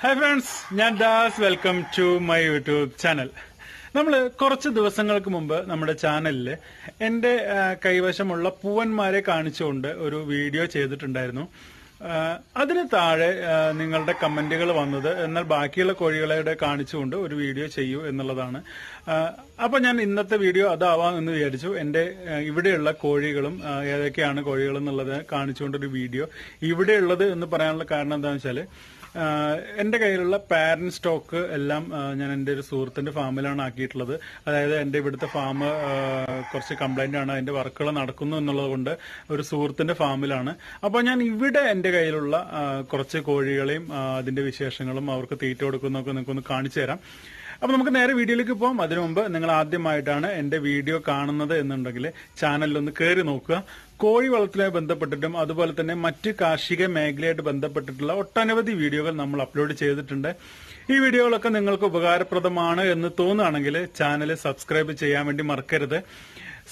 Hi friends ഞാൻ Das. Welcome to my YouTube channel നമ്മൾ കുറച്ച് ദിവസങ്ങൾക്ക് മുമ്പ് നമ്മുടെ ചാനലിൽ എന്റെ കൈവശമുള്ള പൂവന്മാരെ കാണിച്ചുകൊണ്ട് ഒരു വീഡിയോ ചെയ്തിട്ടുണ്ടായിരുന്നു. അതിന് താഴെ നിങ്ങളുടെ കമന്റുകൾ വന്നത് എന്നാൽ ബാക്കിയുള്ള കോഴികളെ കാണിച്ചുകൊണ്ട് ഒരു വീഡിയോ ചെയ്യൂ എന്നുള്ളതാണ്. അപ്പൊ ഞാൻ ഇന്നത്തെ വീഡിയോ അതാവാം എന്ന് വിചാരിച്ചു. എന്റെ ഇവിടെയുള്ള കോഴികളും ഏതൊക്കെയാണ് കോഴികൾ എന്നുള്ളത് കാണിച്ചുകൊണ്ടൊരു വീഡിയോ. ഇവിടെയുള്ളത് എന്ന് പറയാനുള്ള കാരണം എന്താണെന്ന് വെച്ചാൽ എന്റെ കയ്യിലുള്ള പാരന്റ് സ്റ്റോക്ക് എല്ലാം ഞാൻ എന്റെ ഒരു സുഹൃത്തിന്റെ ഫാമിലാണ് ആക്കിയിട്ടുള്ളത്. അതായത് എന്റെ ഇവിടുത്തെ ഫാം കുറച്ച് കംപ്ലൈന്റ് ആണ്. അതിന്റെ വർക്കുകൾ നടക്കുന്നു എന്നുള്ളത് കൊണ്ട് ഒരു സുഹൃത്തിന്റെ ഫാമിലാണ്. അപ്പോൾ ഞാൻ ഇവിടെ എന്റെ കയ്യിലുള്ള കുറച്ച് കോഴികളെയും അതിന്റെ വിശേഷങ്ങളും അവർക്ക് തീറ്റ കൊടുക്കുന്നതൊക്കെ നിങ്ങൾക്കൊന്ന് കാണിച്ചു തരാം. അപ്പൊ നമുക്ക് നേരെ വീഡിയോയിലേക്ക് പോകാം അതിനു മുമ്പ് നിങ്ങൾ ആദ്യമായിട്ടാണ് എന്റെ വീഡിയോ കാണുന്നത് എന്നുണ്ടെങ്കിൽ ചാനലിലൊന്ന് കയറി നോക്കുക. കോഴി വളർത്തലുമായി ബന്ധപ്പെട്ടിട്ടും അതുപോലെ തന്നെ മറ്റ് കാർഷിക മേഖലയായിട്ട് ബന്ധപ്പെട്ടിട്ടുള്ള ഒട്ടനവധി വീഡിയോകൾ നമ്മൾ അപ്ലോഡ് ചെയ്തിട്ടുണ്ട്. ഈ വീഡിയോകളൊക്കെ നിങ്ങൾക്ക് ഉപകാരപ്രദമാണ് എന്ന് തോന്നുകയാണെങ്കിൽ ചാനൽ സബ്സ്ക്രൈബ് ചെയ്യാൻ വേണ്ടി മറക്കരുത്.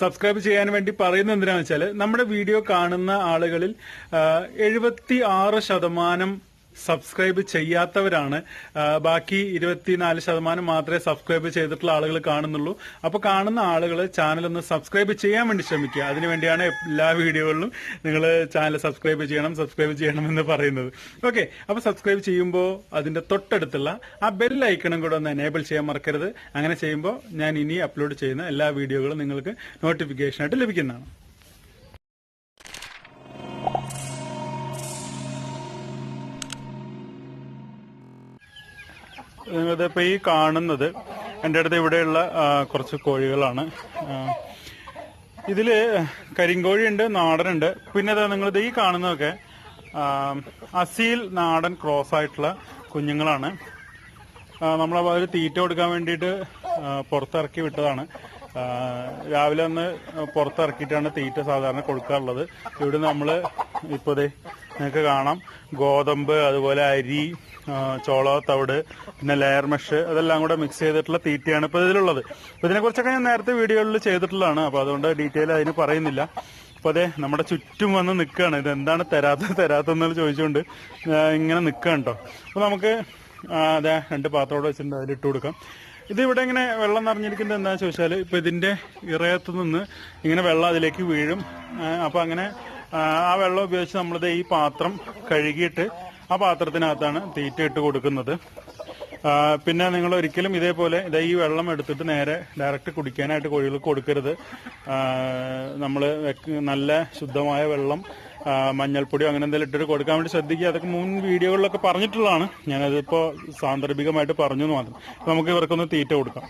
സബ്സ്ക്രൈബ് ചെയ്യാൻ വേണ്ടി പറയുന്നത് എന്തിനാണെന്ന് വെച്ചാൽ നമ്മുടെ വീഡിയോ കാണുന്ന ആളുകളിൽ എഴുപത്തി ആറ് ശതമാനം സബ്സ്ക്രൈബ് ചെയ്യാത്തവരാണ്. ബാക്കി ഇരുപത്തിനാല് ശതമാനം മാത്രമേ സബ്സ്ക്രൈബ് ചെയ്തിട്ടുള്ള ആളുകൾ കാണുന്നുള്ളൂ. അപ്പൊ കാണുന്ന ആളുകൾ ചാനൽ ഒന്ന് സബ്സ്ക്രൈബ് ചെയ്യാൻ വേണ്ടി ശ്രമിക്കുക. അതിനുവേണ്ടിയാണ് എല്ലാ വീഡിയോകളിലും നിങ്ങൾ ചാനൽ സബ്സ്ക്രൈബ് ചെയ്യണം സബ്സ്ക്രൈബ് ചെയ്യണം എന്ന് പറയുന്നത്. ഓക്കെ അപ്പൊ സബ്സ്ക്രൈബ് ചെയ്യുമ്പോൾ അതിന്റെ തൊട്ടടുത്തുള്ള ആ ബെൽ ഐക്കണും കൂടെ ഒന്ന് എനേബിൾ ചെയ്യാൻ മറക്കരുത്. അങ്ങനെ ചെയ്യുമ്പോൾ ഞാൻ ഇനി അപ്ലോഡ് ചെയ്യുന്ന എല്ലാ വീഡിയോകളും നിങ്ങൾക്ക് നോട്ടിഫിക്കേഷൻ ആയിട്ട് ലഭിക്കുന്നതാണ്. നിങ്ങളിപ്പോ ഈ കാണുന്നത് എന്റെ അടുത്ത് ഇവിടെയുള്ള കുറച്ച് കോഴികളാണ്. ആ, ഇതിൽ കരിങ്കോഴിയുണ്ട് നാടനുണ്ട്. പിന്നെ ദാ നിങ്ങളിത് ഈ കാണുന്നതൊക്കെ അസീൽ നാടൻ ക്രോസ് ആയിട്ടുള്ള കുഞ്ഞുങ്ങളാണ്. നമ്മൾ അവർ തീറ്റ കൊടുക്കാൻ വേണ്ടിയിട്ട് പുറത്തിറക്കി വിട്ടതാണ്. രാവിലെ ഒന്ന് പുറത്തിറക്കിയിട്ടാണ് തീറ്റ സാധാരണ കൊടുക്കാറുള്ളത്. ഇവിടെ നമ്മൾ ഇപ്പോൾ ദേ നിങ്ങൾക്ക് കാണാം. ഗോതമ്പ് അതുപോലെ അരി ആ, ചോള തവിട് പിന്നെ ലെയർ മെഷ് അതെല്ലാം കൂടെ മിക്സ് ചെയ്തിട്ടുള്ള തീറ്റയാണ് ഇപ്പോൾ ഇതിലുള്ളത്. അപ്പോൾ ഇതിനെക്കുറിച്ചൊക്കെ ഞാൻ നേരത്തെ വീഡിയോകളിൽ ചെയ്തിട്ടുള്ളതാണ്. അപ്പോൾ അതുകൊണ്ട് ഡീറ്റെയിൽ അതിന് പറയുന്നില്ല. അപ്പോൾ അതെ നമ്മുടെ ചുറ്റും വന്ന് നിൽക്കുകയാണ് ഇത് എന്താണ് തരാത്ത തരാത്തെന്നുള്ള ചോദിച്ചുകൊണ്ട് ഇങ്ങനെ നിൽക്കുകയാണ് കേട്ടോ അപ്പോൾ നമുക്ക് അതെ രണ്ട് പാത്രോടെ വെച്ചിട്ടുണ്ട്. അതിൽ ഇട്ട് കൊടുക്കാം. ഇത് ഇവിടെ ഇങ്ങനെ വെള്ളം നിറഞ്ഞിരിക്കുന്നത് എന്താണെന്ന് ചോദിച്ചാൽ ഇപ്പോൾ ഇതിന്റെ ഇറയത്ത് നിന്ന് ഇങ്ങനെ വെള്ളം അതിലേക്ക് വീഴും. അപ്പോൾ അങ്ങനെ ആ, വെള്ളം ഉപയോഗിച്ച് നമ്മളിത് ഈ പാത്രം കഴുകിയിട്ട് ആ പാത്രത്തിനകത്താണ് തീറ്റ ഇട്ട് കൊടുക്കുന്നത്. പിന്നെ നിങ്ങൾ ഒരിക്കലും ഇതേപോലെ ഇതാ ഈ വെള്ളം എടുത്തിട്ട് നേരെ ഡയറക്റ്റ് കുടിക്കാനായിട്ട് കോഴികൾക്ക് കൊടുക്കരുത്. നമ്മൾ നല്ല ശുദ്ധമായ വെള്ളം മഞ്ഞൾപ്പൊടിയോ അങ്ങനെ എന്തെങ്കിലും ഇട്ടിട്ട് കൊടുക്കാൻ വേണ്ടി ശ്രദ്ധിക്കുക. അതൊക്കെ മുൻ വീഡിയോകളിലൊക്കെ പറഞ്ഞിട്ടുള്ളതാണ്. ഞാനതിപ്പോൾ സാന്ദർഭികമായിട്ട് പറഞ്ഞു എന്ന് മാത്രം നമുക്ക് ഇവർക്കൊന്ന് തീറ്റ കൊടുക്കാം.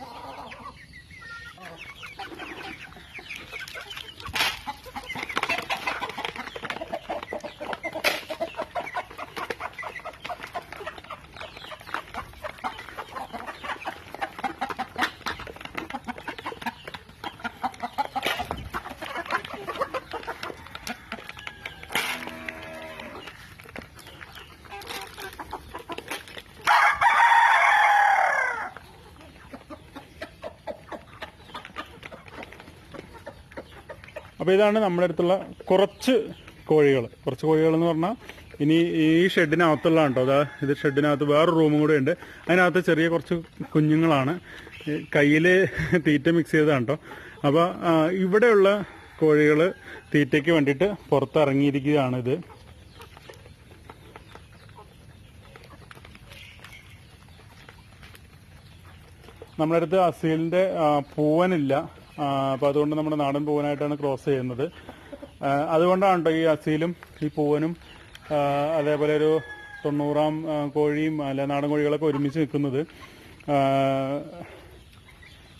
അപ്പൊ ഇതാണ് നമ്മുടെ അടുത്തുള്ള കുറച്ച് കോഴികൾ. കുറച്ച് കോഴികൾ എന്ന് പറഞ്ഞാൽ ഇനി ഈ ഷെഡിനകത്തുള്ള കേട്ടോ അതാ ഇത് ഷെഡിനകത്ത് വേറെ റൂമും കൂടെ ഉണ്ട്. അതിനകത്ത് ചെറിയ കുറച്ച് കുഞ്ഞുങ്ങളാണ്. കയ്യിൽ തീറ്റ മിക്സ് ചെയ്തതാണ് കേട്ടോ അപ്പോൾ ഇവിടെയുള്ള കോഴികൾ തീറ്റയ്ക്ക് വേണ്ടിയിട്ട് പുറത്തിറങ്ങിയിരിക്കുകയാണ് ഇത്. നമ്മുടെ അടുത്ത് അസീലിന്റെ ആ, പൂവനില്ല. ആ, അപ്പൊ അതുകൊണ്ട് നമ്മുടെ നാടൻ പൂവനായിട്ടാണ് ക്രോസ് ചെയ്യുന്നത്. അതുകൊണ്ടാണ് ഈ അസീലും ഈ പൂവനും അതേപോലെ ഒരു തൊണ്ണൂറാം കോഴിയും അല്ല നാടൻ കോഴികളൊക്കെ ഒരുമിച്ച് നിൽക്കുന്നത്.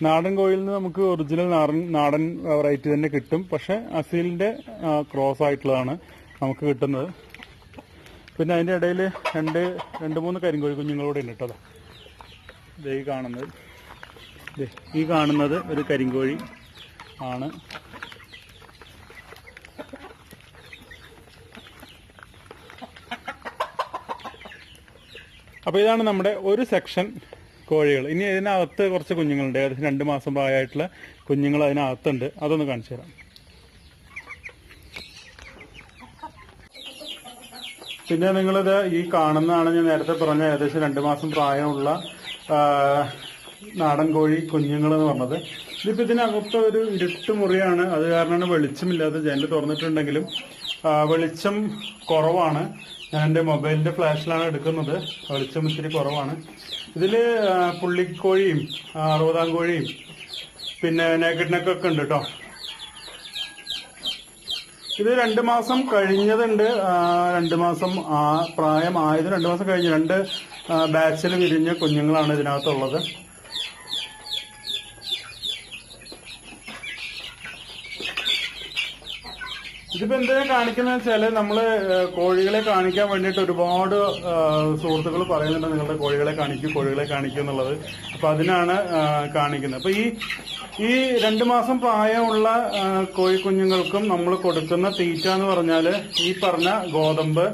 നാടൻ കോഴിയിൽ നിന്ന് നമുക്ക് ഒറിജിനൽ നാടൻ നാടൻ വെറൈറ്റി തന്നെ കിട്ടും. പക്ഷെ അസീലിന്റെ ക്രോസ് ആയിട്ടുള്ളതാണ് നമുക്ക് കിട്ടുന്നത്. പിന്നെ അതിന്റെ ഇടയിൽ രണ്ട് രണ്ട് മൂന്ന് കരിങ്കോഴി കുഞ്ഞുങ്ങളൂടെ ഉണ്ട് കേട്ടോ. ഈ കാണുന്നത്. ഈ കാണുന്നത് ഒരു കരിങ്കോഴി ആണ്. അപ്പോൾ ഇതാണ് നമ്മുടെ ഒരു സെക്ഷൻ കോഴികൾ. ഇനി ഇതിനകത്ത് കുറച്ച് കുഞ്ഞുങ്ങളുണ്ട്. ഏകദേശം രണ്ട് മാസം പ്രായമായിട്ടുള്ള കുഞ്ഞുങ്ങൾ അതിനകത്തുണ്ട്. അതൊന്ന് കാണിച്ചു തരാം. പിന്നെ നിങ്ങളിത് ഈ കാണുന്നതാണ് ഞാൻ നേരത്തെ പറഞ്ഞ ഏകദേശം രണ്ട് മാസം പ്രായമുള്ള നാടൻ കോഴി കുഞ്ഞുങ്ങൾ എന്ന് പറഞ്ഞത്. ഇതിപ്പോ ഇതിനകത്ത് ഒരു ഇരുട്ട് മുറിയാണ്. അത് കാരണമാണ് വെളിച്ചമില്ലാതെ ജനൽ തുറന്നിട്ടുണ്ടെങ്കിലും വെളിച്ചം കുറവാണ്. ഞാൻ എന്റെ മൊബൈലിന്റെ ഫ്ലാഷിലാണ് എടുക്കുന്നത്. വെളിച്ചം ഇത്തിരി കുറവാണ്. ഇതിൽ പുള്ളിക്കോഴിയും അറുപതാം കോഴിയും പിന്നെ നേക്കറ്റിനൊക്കെ ഉണ്ട് കേട്ടോ ഇത് രണ്ട് മാസം കഴിഞ്ഞതുണ്ട്. രണ്ട് മാസം ആ പ്രായമായത് രണ്ട് മാസം കഴിഞ്ഞ്. രണ്ട് ബാച്ചിൽ വിരിഞ്ഞ കുഞ്ഞുങ്ങളാണ് ഇതിനകത്തുള്ളത്. ഇതിപ്പോ എന്തിനാ കാണിക്കുന്നത് വെച്ചാൽ നമ്മൾ കോഴികളെ കാണിക്കാൻ വേണ്ടിയിട്ട് ഒരുപാട് സുഹൃത്തുക്കൾ പറയുന്നുണ്ട് നിങ്ങളുടെ കോഴികളെ കാണിക്കും കോഴികളെ കാണിക്കും എന്നുള്ളത്. അപ്പൊ അതിനാണ് കാണിക്കുന്നത്. അപ്പൊ ഈ ഈ രണ്ടു മാസം പ്രായമുള്ള കോഴിക്കുഞ്ഞുങ്ങൾക്കും നമ്മൾ കൊടുക്കുന്ന തീറ്റ എന്ന് പറഞ്ഞാൽ ഈ പറഞ്ഞ ഗോതമ്പ്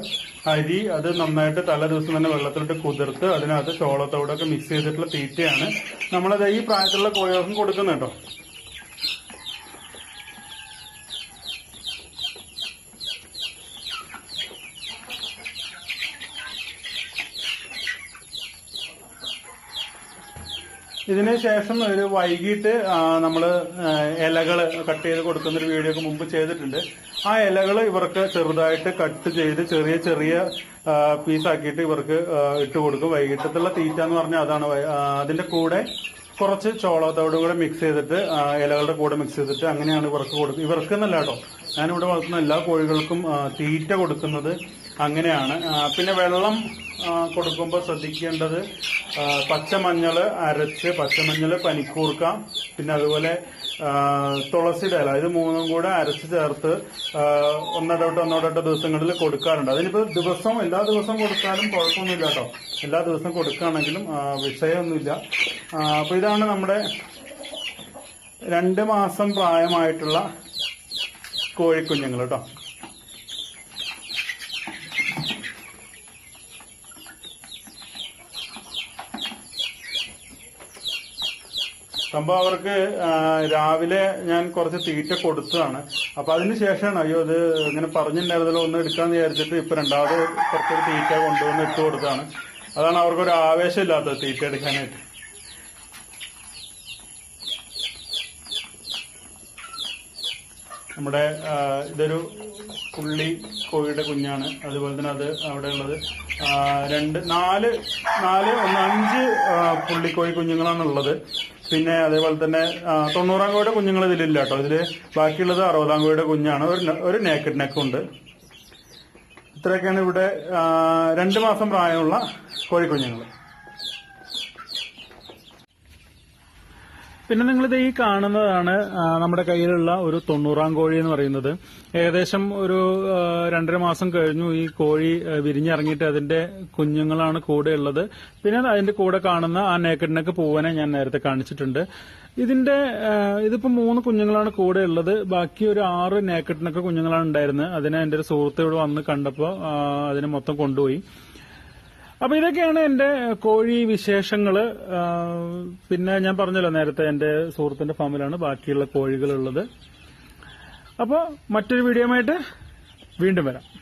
അരി അത് നന്നായിട്ട് തല ദിവസം തന്നെ വെള്ളത്തിലിട്ട് കുതിർത്ത് അതിനകത്ത് ചോളത്തോടൊക്കെ മിക്സ് ചെയ്തിട്ടുള്ള തീറ്റയാണ്. നമ്മളത് ഈ പ്രായത്തിലുള്ള കോഴികൾക്കും കൊടുക്കുന്നത് ഇതിന് ശേഷം ഒരു വൈകിട്ട് നമ്മൾ ഇലകൾ കട്ട് ചെയ്ത് കൊടുക്കുന്ന ഒരു വീഡിയോ ഒക്കെ മുമ്പ് ചെയ്തിട്ടുണ്ട്. ആ ഇലകൾ ഇവർക്ക് ചെറുതായിട്ട് കട്ട് ചെയ്ത് ചെറിയ ചെറിയ പീസാക്കിയിട്ട് ഇവർക്ക് ഇട്ട് കൊടുക്കും. വൈകിട്ടത്തുള്ള തീറ്റ എന്ന് പറഞ്ഞാൽ അതാണ്. അതിന്റെ കൂടെ കുറച്ച് ചോളത്തോട് കൂടെ മിക്സ് ചെയ്തിട്ട് ഇലകളുടെ കൂടെ മിക്സ് ചെയ്തിട്ട് അങ്ങനെയാണ് ഇവർക്ക് കൊടുക്കുന്നത്. ഇവർക്ക് എന്നല്ല കേട്ടോ ഞാനിവിടെ വളർത്തുന്ന എല്ലാ കോഴികൾക്കും തീറ്റ കൊടുക്കുന്നത് അങ്ങനെയാണ്. പിന്നെ വെള്ളം കൊടുക്കുമ്പോൾ ശ്രദ്ധിക്കേണ്ടത് പച്ചമഞ്ഞൾ അരച്ച് പച്ചമഞ്ഞൾ പനിക്കൂർക്ക പിന്നെ അതുപോലെ തുളസിയുടെ ഇല ഇത് മൂന്നും കൂടെ അരച്ച് ചേർത്ത് ആ, ഒന്നിടവിട്ട് ഒന്നോടോട്ട് ദിവസങ്ങളിൽ കൊടുക്കാറുണ്ട്. അതിനിപ്പോൾ ദിവസവും എല്ലാ ദിവസവും കൊടുത്താലും കുഴപ്പമൊന്നുമില്ല കേട്ടോ. എല്ലാ ദിവസവും കൊടുക്കുകയാണെങ്കിലും വിഷയമൊന്നുമില്ല. അപ്പോൾ ഇതാണ് നമ്മുടെ രണ്ട് മാസം പ്രായമായിട്ടുള്ള കോഴിക്കുഞ്ഞുങ്ങൾ കേട്ടോ. സംഭവം അവർക്ക് രാവിലെ ഞാൻ കുറച്ച് തീറ്റ കൊടുത്തതാണ്. അപ്പൊ അതിന് ശേഷമാണ് അയ്യോ അത് ഇങ്ങനെ പറഞ്ഞിട്ടുണ്ടായിരുന്നല്ലോ ഒന്ന് എടുക്കാന്ന് വിചാരിച്ചിട്ട് ഇപ്പൊ രണ്ടാമത് കുറച്ചൊരു തീറ്റ കൊണ്ടുവന്ന് ഇട്ട് കൊടുത്താണ് അതാണ് അവർക്കൊരു ആവേശമില്ലാത്തത് തീറ്റ എടുക്കാനായിട്ട്. നമ്മുടെ ഇതൊരു പുള്ളി കോഴിയുടെ കുഞ്ഞാണ്. അതുപോലെ തന്നെ അത് അവിടെ ഉള്ളത്. രണ്ട് നാല് നാല് ഒന്ന് അഞ്ച് പുള്ളിക്കോഴി കുഞ്ഞുങ്ങളാണ് ഉള്ളത്. പിന്നെ അതേപോലെ തന്നെ തൊണ്ണൂറാം കോയുടെ കുഞ്ഞുങ്ങൾ ഇതിലില്ല കേട്ടോ ഇതിൽ ബാക്കിയുള്ളത് അറുപതാം കോയുടെ കുഞ്ഞാണ്. ഒരു നെക്ക് നേക്കഡ് നെക്കുണ്ട് ഇത്രയൊക്കെയാണ് ഇവിടെ രണ്ട് മാസം പ്രായമുള്ള കോഴിക്കുഞ്ഞുങ്ങൾ. പിന്നെ നിങ്ങളിത് ഈ കാണുന്നതാണ് നമ്മുടെ കയ്യിലുള്ള ഒരു തൊണ്ണൂറാം കോഴി എന്ന് പറയുന്നത്. ഏകദേശം ഒരു രണ്ടര മാസം കഴിഞ്ഞു ഈ കോഴി വിരിഞ്ഞിറങ്ങിയിട്ട് അതിന്റെ കുഞ്ഞുങ്ങളാണ് കൂടെ ഉള്ളത്. പിന്നെ അതിന്റെ കൂടെ കാണുന്ന ആ നേക്കഡിനൊക്കെ പൂവനെ ഞാൻ നേരത്തെ കാണിച്ചിട്ടുണ്ട്. ഇതിന്റെ ഇതിപ്പോ മൂന്ന് കുഞ്ഞുങ്ങളാണ് കൂടെ ഉള്ളത്. ബാക്കി ഒരു ആറ് നേക്കഡിനൊക്കെ കുഞ്ഞുങ്ങളാണ് ഉണ്ടായിരുന്നത്. അതിനെ എന്റെ ഒരു സുഹൃത്ത് വന്ന് കണ്ടപ്പോ അതിനെ മൊത്തം കൊണ്ടുപോയി. അപ്പൊ ഇതൊക്കെയാണ് എന്റെ കോഴി വിശേഷങ്ങൾ. പിന്നെ ഞാൻ പറഞ്ഞല്ലോ നേരത്തെ എന്റെ സുഹൃത്തിന്റെ ഫാമിലാണ് ബാക്കിയുള്ള കോഴികളുള്ളത്. അപ്പോൾ മറ്റൊരു വീഡിയോ വീണ്ടും വരാം.